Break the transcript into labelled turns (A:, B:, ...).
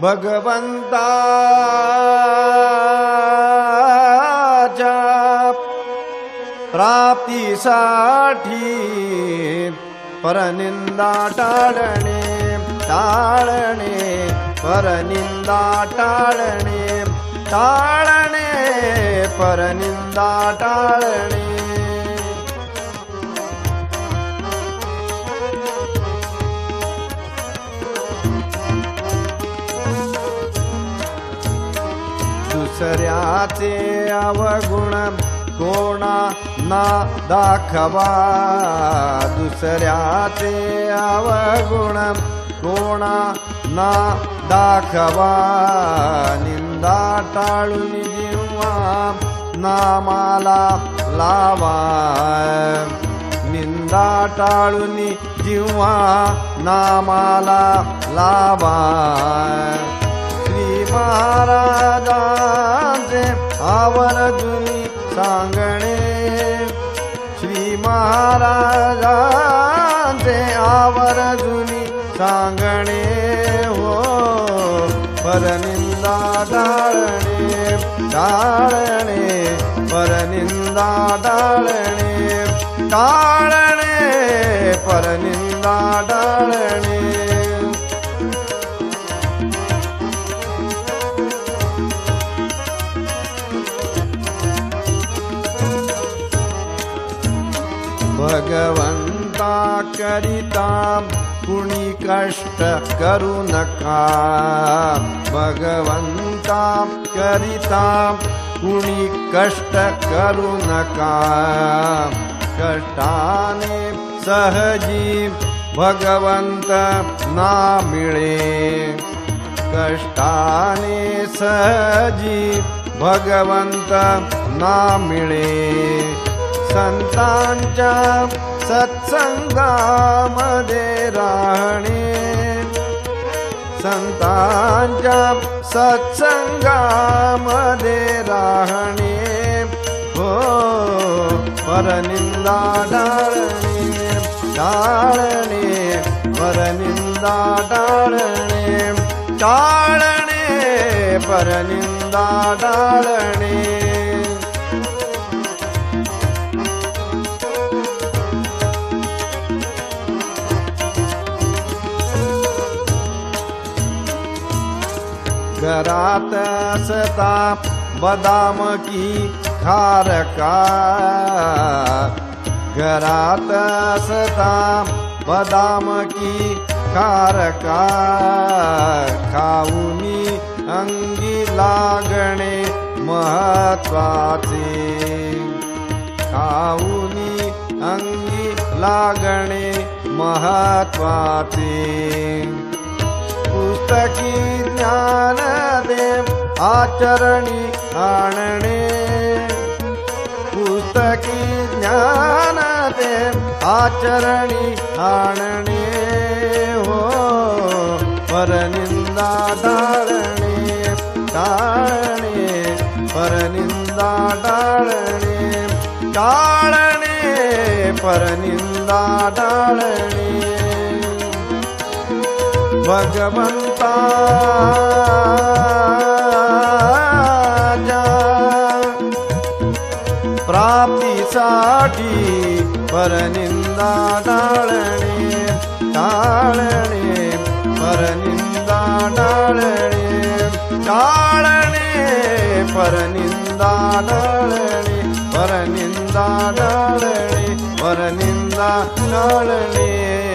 A: भगवन्ता प्राप्तिसाठी परनिन्दा टाळणे टाळणे परनिन्दा टाळणे टाळणे परनिन्दा टाळणे दुसऱ्याचे अवगुण कोणा ना दाखवा. दुसऱ्याचे अवगुण कोणा ना दाखवा. निंदा टाळून जिव्हा नामाला लावा. निंदा टाळून जिव्हा नामाला लावा. सांगणे। श्री महाराजांचे आवर्जुनी सांगणे हो। परनिंदा डाळणे डाळणे परनिंदा डाळणे टाळणे परनिंदा डाळणे भगवन्ता करिता कुणी कष्ट करू नका भगवन्ता करिता कुणी कष्ट करू नका कष्टाने सहजी भगवंत ना मिळे कष्टाने सहजी भगवंत ना मिळे संतांच्या सत्संगामध्ये राहणे संतांच्या सत्संगामध्ये राहणे हो परनिंदा डाळणे टाळणे परनिंदा डाळणे टाळणे परनिंदा डाळणे घरात असता बदाम की खारका। घरात असता बदाम की खारका। खाऊनी अंगी लागणे महत्वाचे। खाऊनी अंगी लागणे महत्वाचे। पुस्तकी ज्ञान आचरणी आणणे पुस्तकी ज्ञान दे आचरणी आणणे हो परनिंदा टाळणे टाळणे परनिंदा टाळणे टाळणे परनिंदा टाळणे भगवन्ता प्राप्तिसाठी परनिंदा टाळणे टाळणे टाळणे परनिंदा टाळणे परनिंदा टाळणे परनिंदा टाळणे